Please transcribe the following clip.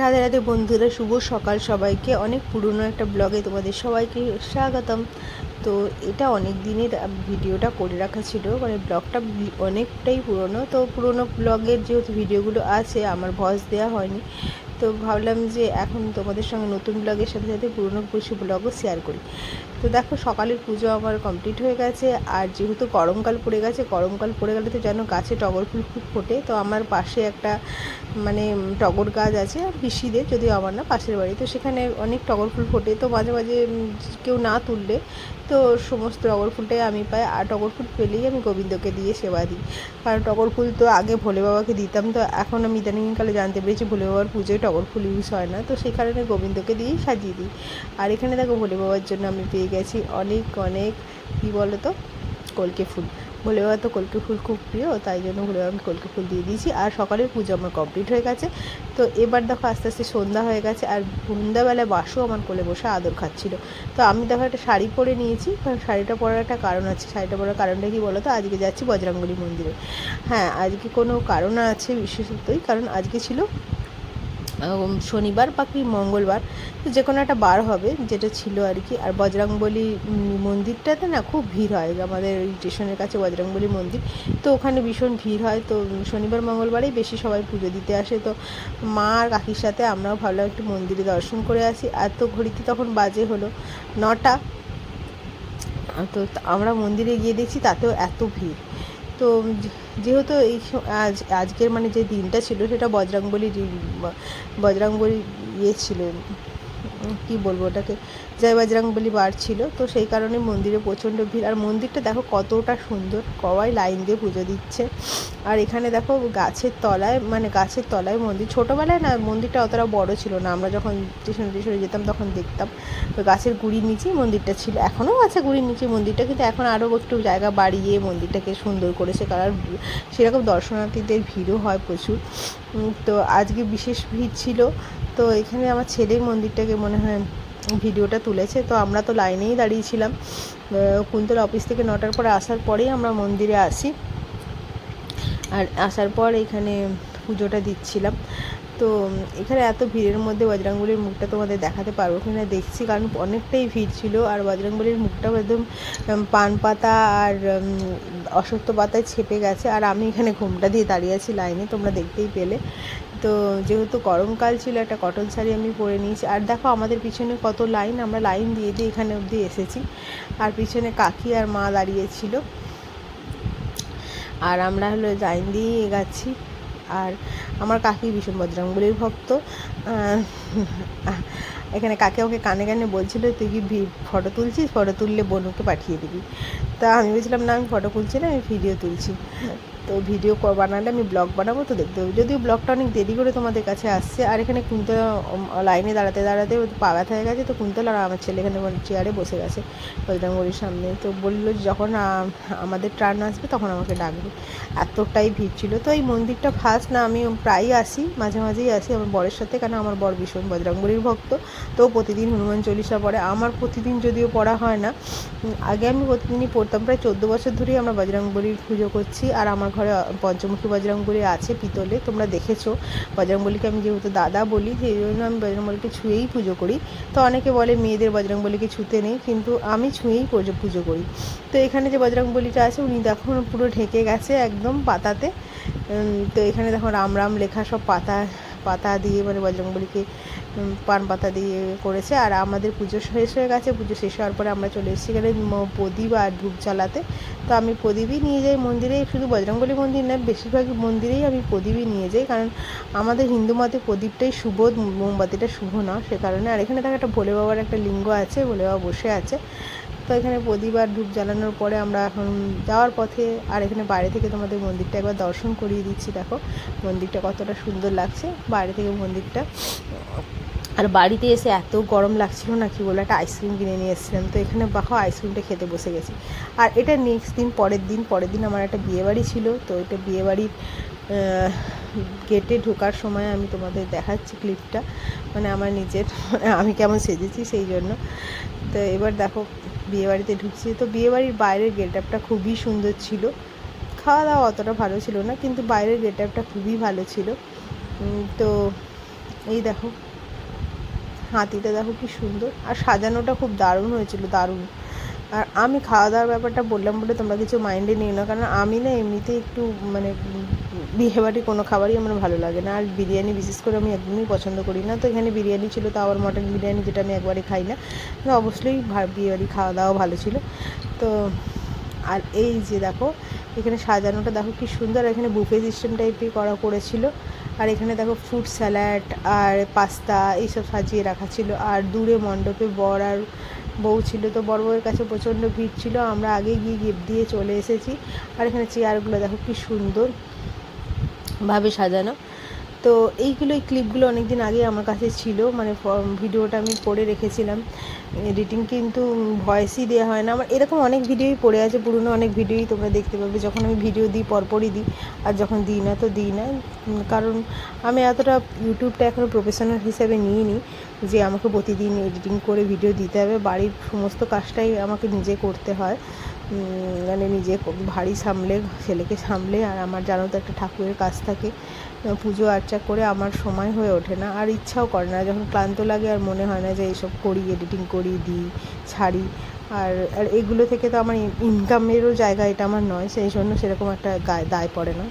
রাধে রাধে বন্ধুরা, শুভ সকাল সবাইকে। অনেক পুরনো একটা ব্লগে তোমাদের সবাইকে স্বাগতম। তো এটা অনেক দিনের ভিডিওটা করে রাখা ছিল। মানে ব্লগটা অনেকটাই পুরনো। তো পুরনো ব্লগের যেহেতু ভিডিওগুলো আছে, আমার ভয়েস দেওয়া হয়নি। তো ভাবলাম যে এখন তোমাদের সঙ্গে নতুন ব্লগের সাথে সাথে পুরনো কিছু ব্লগও শেয়ার করি। তো দেখো সকালের পুজো আমার কমপ্লিট হয়ে গেছে, আর যেহেতু গরমকাল পড়ে গেছে, গরমকাল পড়ে গেলে তো যেন গাছে টগর ফুল খুব ফোটে, তো আমার পাশে একটা মানে টগর গাছ আছে পিসিদের, যদিও আমার না, পাশের বাড়ি। তো সেখানে অনেক টগর ফুল ফোটে, তো মাঝে মাঝে কেউ না তুললে, তো সমস্ত টগর ফুলটাই আমি পাই, আর টগর ফুল পেলেই আমি গোবিন্দকে দিয়ে সেবা দিই। কারণ টগর ফুল তো আগে ভোলে বাবাকে দিতাম, তো এখন আমি ইদানিংকালে জানতে পেরেছি ভোলে বাবার পুজোয় টগর ফুল ইউজ হয় না, তো সেই কারণে গোবিন্দকে দিয়েই সাজিয়ে দিই। আর এখানে দেখো ভোলে বাবার জন্য আমি পেয়ে গেছি। অনেক অনেক, কী বলো তো কলকে ফুল। ভোলে বাবা তো কলকে ফুল খুব প্রিয়, তাই জন্য ভোলে আমি কলকে ফুল দিয়ে দিয়েছি। আর সকালের পুজো আমার কমপ্লিট হয়ে গেছে। তো এবার দেখো আস্তে আস্তে সন্ধ্যা হয়ে গেছে, আর সন্ধ্যাবেলায় বাসও আমার কোলে বসে আদর খাচ্ছিল। তো আমি দেখো একটা শাড়ি পরে নিয়েছি, কারণ শাড়িটা পরার একটা কারণ আছে। শাড়িটা পরার কারণটা কি বলো তো আজকে যাচ্ছি বজরঙ্গলী মন্দিরে। হ্যাঁ আজকে কোনো কারণ আছে বিশেষতই, কারণ আজকে ছিল শনিবার বা কি মঙ্গলবার, তো যে কোনো একটা বার হবে যেটা ছিল আর কি। আর বজরংবলী মন্দিরটাতে না খুব ভিড় হয়। আমাদের ওই স্টেশনের কাছে বজরংবলী মন্দির, তো ওখানে ভীষণ ভিড় হয়। তো শনিবার, মঙ্গলবারেই বেশি সবাই পুজো দিতে আসে। তো মা আর কাকির সাথে আমরাও ভাবলাম একটু মন্দিরে দর্শন করে আসি। আর তো ঘড়িতে তখন বাজে হলো নটা। তো আমরা মন্দিরে গিয়ে দেখছি তাতেও এত ভিড়। তো যেহেতু এই আজ আজকের মানে যে দিনটা ছিল সেটা বজরাঙ্গলি বজরাঙ্গলি ইয়ে ছিল কি বলব ওটাকে জয় বজরাঙ্গবলী বার ছিল তো সেই কারণে মন্দিরে প্রচণ্ড ভিড়। আর মন্দিরটা দেখো কতটা সুন্দর সবাই লাইন দিয়ে পুজো দিচ্ছে। আর এখানে দেখো গাছের তলায় মানে গাছের তলায় মন্দির, ছোটোবেলায় না মন্দিরটা অতটা বড় ছিল না, আমরা যখন স্টেশনে স্টেশনে যেতাম তখন দেখতাম। তো গাছের গুড়ির নিচেই মন্দিরটা ছিল, এখনও আছে গুড়ির নিচে মন্দিরটা, কিন্তু এখন আরও একটু জায়গা বাড়িয়ে মন্দিরটাকে সুন্দর করেছে, কারণ সেরকম দর্শনার্থীদের ভিড়ও হয় প্রচুর। তো আজকে বিশেষ ভিড় ছিল তো এখানে আমার ছেলেই মন্দিরটাকে মনে হয় ভিডিওটা তুলেছে। তো আমরা তো লাইনেই দাঁড়িয়েছিলাম। কুন্তল অফিস থেকে নটার পরে আসার পরেই আমরা মন্দিরে আসি। আর আসার পর এখানে পুজোটা দিচ্ছিলাম। তো এখানে এত ভিড়ের মধ্যে বজরঙ্গলির মুখটা তোমাদের দেখাতে পারব কিনা দেখছি, কারণ অনেকটাই ভিড় ছিল আর বজরঙ্গলির মুখটাও একদম পান পাতা আর অশ্বত্থ পাতায় ছেপে গেছে। আর আমি এখানে ঘুমটা দিয়ে দাঁড়িয়ে আছি লাইনে, তোমরা দেখতেই পেলে। তো যেহেতু গরমকাল ছিল, একটা কটন শাড়ি আমি পরে নিয়েছি। আর দেখো আমাদের পিছনে কত লাইন, আমরা লাইন দিয়ে দিয়ে এখানে অবধি এসেছি। আর পিছনে কাকি আর মা দাঁড়িয়েছিল আর আমরা হলো লাইন দিয়েই এগাচ্ছি। আর আমার কাকি ভীষণ বজরঙ্গলির ভক্ত। এখানে কাকে ওকে কানে কানে বলছিল, তুই কি ফটো তুলছিস? ফটো তুললে বনুকে পাঠিয়ে দিবি। তা আমি বলছিলাম, না, আমি ফটো তুলছি না, আমি ভিডিও তুলছি। তো ভিডিও বানালে আমি ব্লগ বানাবো, তো দেখতে হবে। যদিও ব্লগটা অনেক দেরি করে তোমাদের কাছে আসছে, আর এখানে কুন্তল লাইনে দাঁড়াতে দাঁড়াতে পা ব্যথা হয়ে গেছে, তো কুন্তল আর আমার ছেলে এখানে চেয়ারে বসে গেছে বজরঙ্গলির সামনে। তো বলল যখন আমাদের ট্রান আসবে তখন আমাকে ডাকবে। এতটাই ভিড় ছিল। তো এই মন্দিরটা ফার্স্ট না, আমি প্রায়ই আসি, মাঝে মাঝেই আসি আমার বরের সাথে, কেন আমার বর ভীষণ বজরঙ্গলির ভক্ত। তো প্রতিদিন হনুমান চল্লিশা পড়ে। আমার প্রতিদিন যদিও পড়া হয় না আগে আমি প্রতিদিনই পড়তাম। প্রায় চোদ্দ বছর ধরেই আমরা বজরংবলির পুজো করছি, আর আমার ঘরে পঞ্চমুখী বজরংবলী আছে পিতলে তোমরা দেখেছ। বজরংবলীকে আমি যেহেতু দাদা বলি সেই জন্য আমি বজরংবলীকে ছুঁয়েই পুজো করি। তো অনেকে বলে মেয়েদের বজরংবলীকে ছুঁতে নেই কিন্তু আমি ছুঁয়েই পুজো পুজো করি। তো এখানে যে বজরংবলীটা আছে উনি দেখুন পুরো ঢেকে গেছে একদম পাতাতে। তো এখানে দেখো রাম রাম লেখা সব পাতা পাতা দিয়ে মানে বজরংবলীকে উম, পান পাতা দিয়ে করেছে। আর আমাদের পুজো শেষ হয়ে গেছে পুজো শেষ হওয়ার পরে আমরা চলে এসেছি এখানে প্রদীপ আর ধূপ জ্বালাতে তো আমি প্রদীপই নিয়ে যাই মন্দিরে, শুধু বজরঙ্গলী মন্দির না, বেশিরভাগ মন্দিরেই আমি প্রদীপই নিয়ে যাই, কারণ আমাদের হিন্দু মতে প্রদীপটাই শুভ, মোমবাতিটা শুভ না সে কারণে, আর এখানে দেখো একটা ভোলে বাবার একটা লিঙ্গ আছে, ভোলে বাবা বসে আছে, তো এখানে প্রদীপ আর ধূপ জ্বালানোর পরে আমরা এখন যাওয়ার পথে, আর এখানে বাইরে থেকে তোমাদের মন্দিরটা একবার দর্শন করিয়ে দিচ্ছি, দেখো মন্দিরটা কতটা সুন্দর লাগছে, বাইরে থেকে মন্দিরটা আর বাড়িতে এসে এত গরম লাগছিল না কি বলে একটা আইসক্রিম কিনে নিয়ে এসেছিলাম। তো এখানে বাহো আইসক্রিমটা খেতে বসে গেছি। আর এটা নেক্সট দিন, পরের দিন পরের দিন আমার একটা বিয়েবাড়ি ছিল। তো এটা বিয়েবাড়ির গেটে ঢোকার সময় আমি তোমাদের দেখাচ্ছি ক্লিপটা মানে আমার নিজের মানে আমি কেমন সেজেছি সেই জন্য। তো এবার দেখো বিয়েবাড়িতে ঢুকছি। তো বিয়েবাড়ির বাইরের গেট আপটা খুবই সুন্দর ছিল। খাওয়া দাওয়া অতটা ভালো ছিল না, কিন্তু বাইরের গেট আপটা খুবই ভালো ছিল। তো এই দেখো হাতিটা দেখো কি সুন্দর। আর সাজানোটা খুব দারুণ হয়েছিল, দারুণ। আর আমি খাওয়া দাওয়ার ব্যাপারটা বললাম বলে তোমরা কিছু মাইন্ডে নিও না, কারণ আমি না এমনিতে একটু মানে বিহেবারি কোনো খাবারই আমার ভালো লাগে না। আর বিরিয়ানি বিশেষ করে আমি একদমই পছন্দ করি না। তো এখানে বিরিয়ানি ছিল, তো আবার মটন বিরিয়ানি যেটা আমি একবারই খাই না। অবশ্যই বিরিয়ানি খাওয়া দাওয়া ভালো ছিল। তো আর এই যে দেখো, এখানে সাজানোটা দেখো কি সুন্দর। এখানে বুফে সিস্টেম টাইপের করা করেছিল। আর এখানে দেখো ফ্রুট স্যালাড আর পাস্তা এইসব সাজিয়ে রাখা ছিল। আর দূরে মণ্ডপে বর আর বউ ছিল, তো বড় বউয়ের কাছে প্রচণ্ড ভিড় ছিল। আমরা আগে গিয়ে গিফট দিয়ে চলে এসেছি। আর এখানে চেয়ারগুলো দেখো কি সুন্দর ভাবে সাজানো। তো এইগুলো, এই ক্লিপগুলো অনেক দিন আগে আমার কাছে ছিল। মানে ভিডিওটা আমি করে রেখেছিলাম। এডিটিং কিন্তু ভয়েসই দেওয়া হয় না। আমার এরকম অনেক ভিডিওই পড়ে আছে, পুরনো অনেক ভিডিওই তোমরা দেখতে পাবে। যখন আমি ভিডিও দিই, পরপরই দিই, আর যখন দিই না তো দিই না। কারণ আমি এতটা ইউটিউবটা এখনও প্রফেশনাল হিসেবে নিই নি যে আমাকে প্রতিদিন এডিটিং করে ভিডিও দিতে হবে। বাড়ির সমস্ত কাজটাই আমাকে নিজে করতে হয়। মানে নিজে ভারী সামলে, ছেলেকে সামলে, আর আমার জানো তো একটা ঠাকুরের কাজ থাকে। পুজো আর্চা করে আমার সময় হয়ে ওঠে না। আর ইচ্ছাও করে না। যখন ক্লান্ত লাগে আর মনে হয় না যে এইসব করি এডিটিং করি, দিই, ছাড়ি। আর আর এগুলো থেকে তো আমার ইনকামেরও জায়গা এটা আমার নয়। সেই জন্য সেরকম একটা গায়ে, দায় পড়ে না।